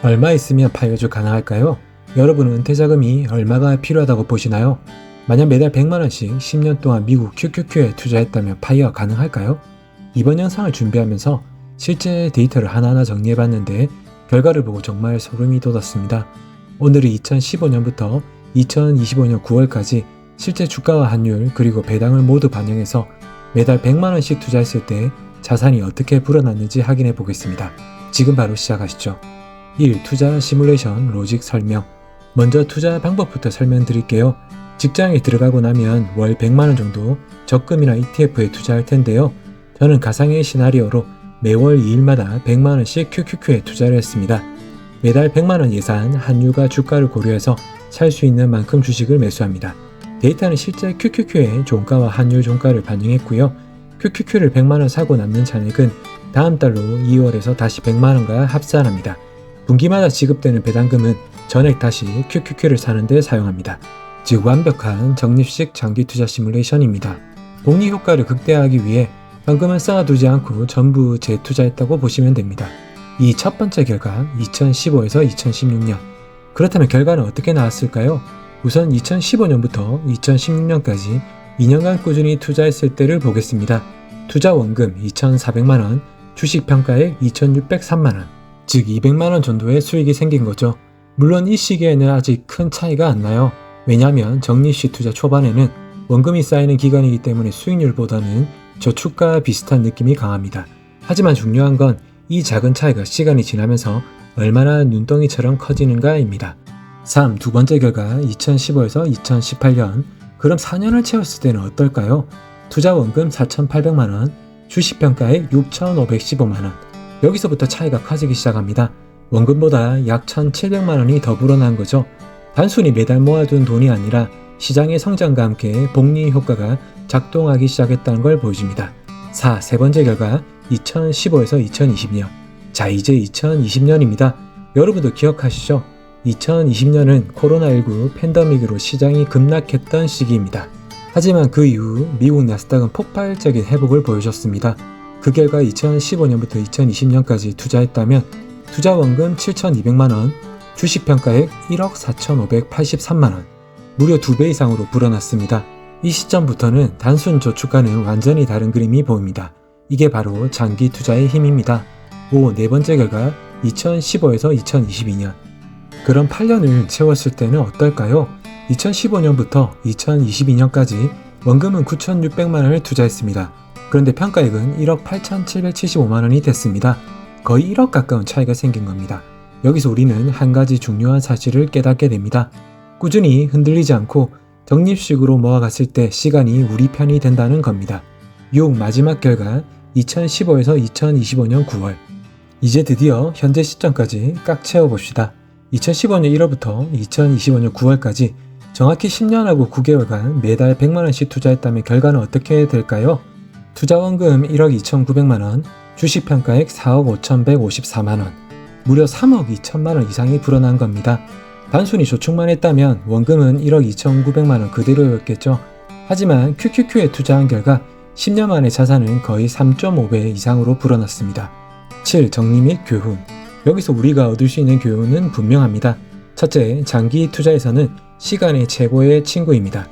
얼마 있으면 파이어주 가능할까요? 여러분은 은퇴 자금이 얼마가 필요하다고 보시나요? 만약 매달 100만원씩 10년 동안 미국 QQQ에 투자했다면 파이어 가능할까요? 이번 영상을 준비하면서 실제 데이터를 하나하나 정리해봤는데 결과를 보고 정말 소름이 돋았습니다. 오늘은 2015년부터 2025년 9월까지 실제 주가와 환율 그리고 배당을 모두 반영해서 매달 100만원씩 투자했을 때 자산이 어떻게 불어났는지 확인해 보겠습니다. 지금 바로 시작하시죠. 1. 투자 시뮬레이션 로직 설명 먼저 투자 방법부터 설명드릴게요. 직장에 들어가고 나면 월 100만원 정도 적금이나 ETF에 투자할 텐데요. 저는 가상의 시나리오로 매월 2일마다 100만원씩 QQQ에 투자를 했습니다. 매달 100만원 예산, 환율과 주가를 고려해서 살 수 있는 만큼 주식을 매수합니다. 데이터는 실제 QQQ의 종가와 환율 종가를 반영했고요. QQQ를 100만원 사고 남는 잔액은 다음 달로 2월에서 다시 100만원과 합산합니다. 분기마다 지급되는 배당금은 전액 다시 QQQ를 사는데 사용합니다. 즉 완벽한 적립식 장기 투자 시뮬레이션입니다. 복리 효과를 극대화하기 위해 현금을 쌓아두지 않고 전부 재투자했다고 보시면 됩니다. 이 첫 번째 결과 2015에서 2016년 그렇다면 결과는 어떻게 나왔을까요? 우선 2015년부터 2016년까지 2년간 꾸준히 투자했을 때를 보겠습니다. 투자 원금 2,400만원, 주식 평가액 2,603만원, 즉 200만원 정도의 수익이 생긴 거죠. 물론 이 시기에는 아직 큰 차이가 안 나요. 왜냐하면 적립식 투자 초반에는 원금이 쌓이는 기간이기 때문에 수익률보다는 저축과 비슷한 느낌이 강합니다. 하지만 중요한 건 이 작은 차이가 시간이 지나면서 얼마나 눈덩이처럼 커지는가입니다. 3. 두 번째 결과 2015에서 2018년 그럼 4년을 채웠을 때는 어떨까요? 투자 원금 4,800만원, 주식 평가액 6,515만원. 여기서부터 차이가 커지기 시작합니다. 원금보다 약 1,700만 원이 더 불어난 거죠. 단순히 매달 모아둔 돈이 아니라 시장의 성장과 함께 복리 효과가 작동하기 시작했다는 걸 보여줍니다. 4. 세 번째 결과 2015에서 2020년. 자, 이제 2020년입니다. 여러분도 기억하시죠? 2020년은 코로나19 팬데믹으로 시장이 급락했던 시기입니다. 하지만 그 이후 미국 나스닥은 폭발적인 회복을 보여줬습니다. 그 결과 2015년부터 2020년까지 투자했다면 투자 원금 7,200만원, 주식 평가액 1억 4,583만원, 무려 2배 이상으로 불어났습니다. 이 시점부터는 단순 저축과는 완전히 다른 그림이 보입니다. 이게 바로 장기 투자의 힘입니다. 5. 네 번째 결과 2015에서 2022년 그럼 8년을 채웠을 때는 어떨까요? 2015년부터 2022년까지 원금은 9,600만 원을 투자했습니다. 그런데 평가액은 1억 8,775만 원이 됐습니다. 거의 1억 가까운 차이가 생긴 겁니다. 여기서 우리는 한 가지 중요한 사실을 깨닫게 됩니다. 꾸준히 흔들리지 않고 적립식으로 모아갔을 때 시간이 우리 편이 된다는 겁니다. 6. 마지막 결과 2015에서 2025년 9월 이제 드디어 현재 시점까지 꽉 채워봅시다. 2015년 1월부터 2025년 9월까지 정확히 10년하고 9개월간 매달 100만원씩 투자했다면 결과는 어떻게 될까요? 투자 원금 1억 2,900만 원, 주식 평가액 4억 5,154만 원, 무려 3억 2천만 원 이상이 불어난 겁니다. 단순히 저축만 했다면 원금은 1억 2,900만 원 그대로였겠죠. 하지만 QQQ에 투자한 결과 10년 만에 자산은 거의 3.5배 이상으로 불어났습니다. 7. 정리 및 교훈. 여기서 우리가 얻을 수 있는 교훈은 분명합니다. 첫째, 장기 투자에서는 시간이 최고의 친구입니다.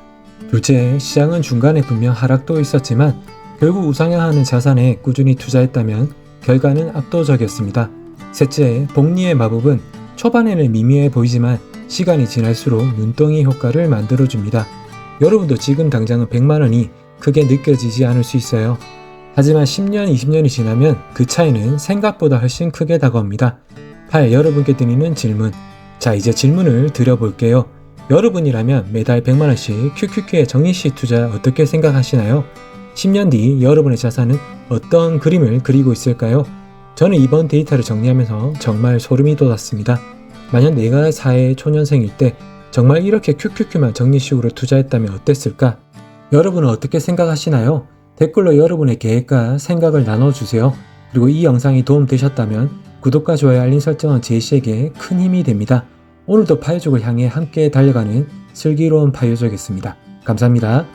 둘째, 시장은 중간에 분명 하락도 있었지만 결국 우상향하는 자산에 꾸준히 투자했다면 결과는 압도적이었습니다. 셋째, 복리의 마법은 초반에는 미미해 보이지만 시간이 지날수록 눈덩이 효과를 만들어줍니다. 여러분도 지금 당장은 100만원이 크게 느껴지지 않을 수 있어요. 하지만 10년, 20년이 지나면 그 차이는 생각보다 훨씬 크게 다가옵니다. 8. 여러분께 드리는 질문. 자, 이제 질문을 드려볼게요. 여러분이라면 매달 100만원씩 QQQ의 정의식 투자 어떻게 생각하시나요? 10년 뒤 여러분의 자산은 어떤 그림을 그리고 있을까요? 저는 이번 데이터를 정리하면서 정말 소름이 돋았습니다. 만약 내가 사회 초년생일 때 정말 이렇게 QQQ만 정리식으로 투자했다면 어땠을까? 여러분은 어떻게 생각하시나요? 댓글로 여러분의 계획과 생각을 나눠주세요. 그리고 이 영상이 도움되셨다면 구독과 좋아요 알림 설정은 제시에게 큰 힘이 됩니다. 오늘도 파이족을 향해 함께 달려가는 슬기로운 파이족이었습니다. 감사합니다.